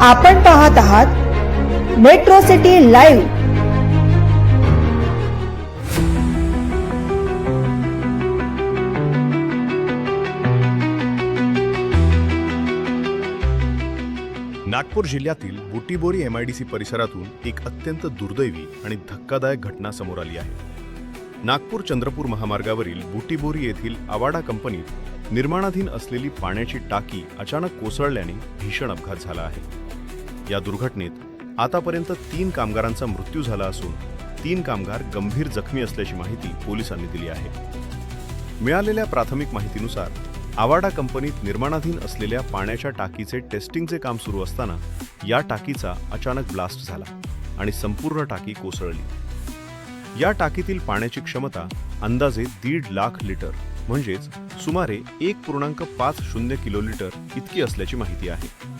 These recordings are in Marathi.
आपण पाहत आहात मेट्रो सिटी लाईव्ह नागपूर जिल्ह्यातील बुटीबोरी एमआयडीसी परिसरातून एक अत्यंत दुर्दैवी आणि धक्कादायक घटना समोर आली आहे. नागपूर चंद्रपूर महामार्गावरील बुटीबोरी येथील आवाडा कंपनीत निर्माणाधीन असलेली पाण्याची टाकी अचानक कोसळल्याने भीषण अपघात झाला आहे. या दुर्घटनेत आतापर्यंत तीन कामगारांचा मृत्यू झाला असून तीन कामगार गंभीर जखमी असल्याची माहिती पोलिसांनी दिली आहे. मिळालेल्या प्राथमिक माहितीनुसार आवाडा कंपनीत निर्माणाधीन असलेल्या पाण्याच्या टाकीचे टेस्टिंगचे काम सुरू असताना या टाकीचा अचानक ब्लास्ट झाला आणि संपूर्ण टाकी कोसळली. या टाकीतील पाण्याची क्षमता अंदाजे दीड लाख लिटर म्हणजेच सुमारे एक पूर्णांक पाच शून्य किलो लिटर इतकी असल्याची माहिती आहे.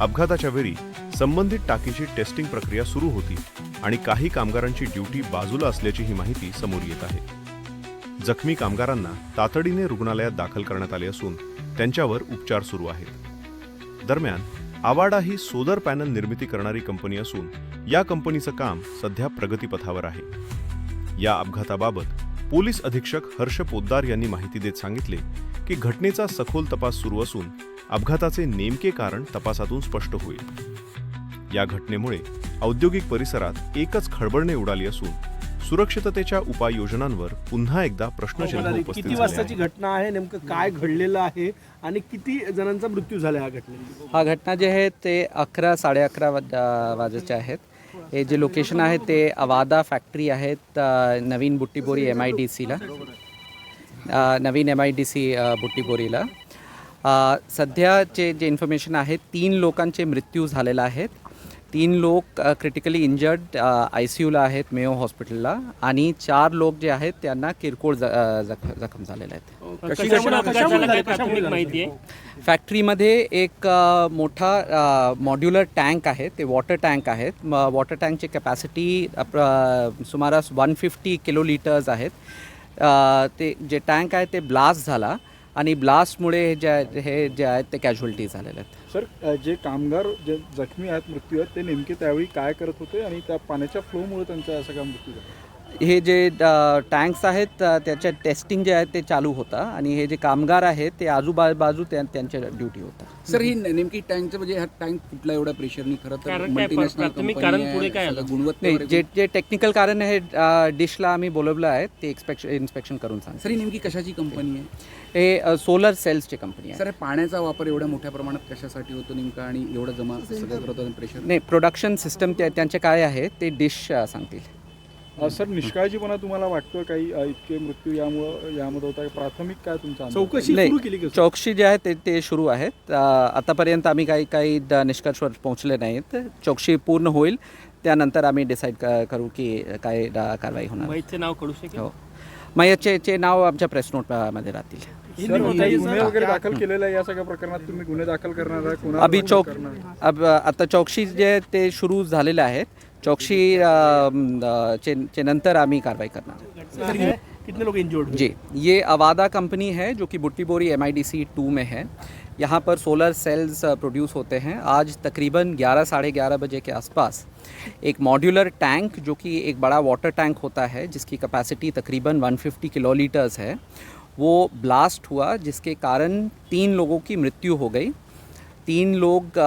अपघाताच्या वेळी संबंधित टाकीची टेस्टिंग प्रक्रिया सुरू होती आणि काही कामगारांची ड्युटी बाजूला असल्याची ही माहिती समोर येत आहे. जखमी कामगारांना तातडीने रुग्णालयात दाखल करण्यात आले असून त्यांच्यावर उपचार सुरू आहेत. दरम्यान आवाडा ही सोलर पॅनल निर्मिती करणारी कंपनी असून या कंपनीचं काम सध्या प्रगतीपथावर आहे. या अपघाताबाबत पोलीस अधीक्षक हर्ष पोद्दार यांनी माहिती देत सांगितले की घटनेचा सखोल तपास सुरू असून अपघाताचे नेमके कारण तपासातून स्पष्ट होईल. या घटनेमुळे औद्योगिक परिसरात एकच खळबळणे उडाली असून सुरक्षिततेच्या उपाययोजनांवर पुन्हा एकदा प्रश्नचिन्ह उपस्थित किती वाजताची आहे. घटना आहे नेमकं काय घडलेलं आहे आणि किती जणांचा मृत्यू झाला या घटनेत? हा घटना जे आहे ते अकरा साडे अकरा वाज वाजेचे आहेत. हे जे लोकेशन आहे ते अवादा फॅक्टरी आहेत नवीन बुट्टीबोरी एम आय डी सीला नवीन एम आय डी सी बुट्टीबोरीला. सध्याचे जे इन्फॉर्मेशन आहे तीन लोकांचे मृत्यू झालेला आहेत. तीन लोक क्रिटिकली इंजर्ड आय सी यूला आहेत मेयो हॉस्पिटलला आणि चार लोक जे आहेत त्यांना किरकोळ ज अ, जख जखम झालेले आहेत. फॅक्टरीमध्ये एक अ, मोठा मॉड्युलर टँक आहे ते वॉटर टँक आहेत. म वॉटर टँकची कॅपॅसिटी सुमारास वन फिफ्टी किलो लिटर्स आहेत ते जे टँक आहे ते ब्लास्ट झाला. आणि ब्लास्टमुळे हे जे आहे- हे जे आहेत ते कॅज्युअल्टी झालेले आहेत. सर अ, जे कामगार जे जखमी आहेत मृत्यू आहेत ते नेमके त्यावेळी काय करत होते आणि त्या पाण्याच्या फ्लोमुळे त्यांचा असा काय मृत्यू झाला? हे जे टँक्स आहेत त्याच्या टेस्टिंग जे आहे ते चालू होतं आणि हे जे कामगार आहेत ते आजूबाजू त्या त्यांच्या ड्युटी होतं. सर ही नेमकी टँकचं म्हणजे हा टँक कुठल्या एवढ्या प्रेशरनी खरं तर जे जे टेक्निकल कारण आहे डिशला आम्ही बोलवलं आहे ते एक्सपेक्शन इन्स्पेक्शन करून सांग सर ही नेमकी कशाची कंपनी आहे? हे सोलर सेल्सची कंपनी आहे. सर हे पाण्याचा वापर एवढ्या मोठ्या प्रमाणात कशासाठी होतो नेमका आणि एवढं जमा सगळं करत होतं प्रेशर नाही प्रोडक्शन सिस्टम त्यांचे काय आहे ते डिश सांगतील. सर निष्काळजीपणा तुम्हाला वाटतोय काही इतके मृत्यू यामुळं यामध्ये होत? प्राथमिक काय तुमचा अंदाज? चौकशी नाही. सुरू केली का? चौकशी जे आहे ते ते सुरू आहेत. आतापर्यंत आम्ही काही काही निष्कर्षवर पोहोचले नाहीत. चौकशी पूर्ण होईल. त्यानंतर आम्ही डिसाईड करू की काय कारवाई होणार. मयतचे नाव कळू शकेल? हो. मयतचे चे नाव आमच्या प्रेस नोटमध्ये राहतील. गुन्हे वगैरे दाखल केलेले आहे या सगळ्या प्रकरणात तुम्ही गुन्हे दाखल करणार अभी चौक? अब आता चौकशी जे ते सुरू झालेले आहेत चौकशी चे चे नंतर आम्ही कारवाई करणार कितने लोग इंजोर्ड जी ये अवादा कंपनी है जो कि Butibori M I D C two में है। यहाँ पर सोलर सेल्स प्रोड्यूस होते हैं। आज तकरीबन 11 साढ़े ग्यारह बजे के आसपास एक मॉड्यूलर टैंक जो कि एक बड़ा वाटर टैंक होता है जिसकी कैपेसिटी तकरीबन 150 किलोलीटर्स है वो ब्लास्ट हुआ जिसके कारण तीन लोगों की मृत्यु हो गई। तीन लोग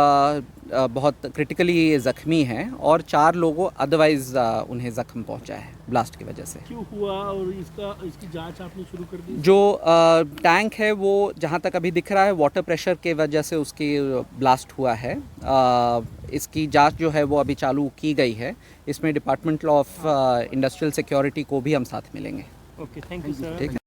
बहुत क्रिटिकली ज़ख्मी हैं और चार लोगों अदरवाइज़ उन्हें ज़ख्म पहुँचा है ब्लास्ट की वजह से। क्यों हुआ और इसका इसकी जाँच आपने शुरू कर दी? जो अ, टैंक है वो जहाँ तक अभी दिख रहा है वाटर प्रेशर के वजह से उसकी ब्लास्ट हुआ है। अ, इसकी जाँच जो है वो अभी चालू की गई है। इसमें डिपार्टमेंट ऑफ़ इंडस्ट्रियल सिक्योरिटी को भी हम साथ मिलेंगे। ओके थँक्यू सर ठीक है।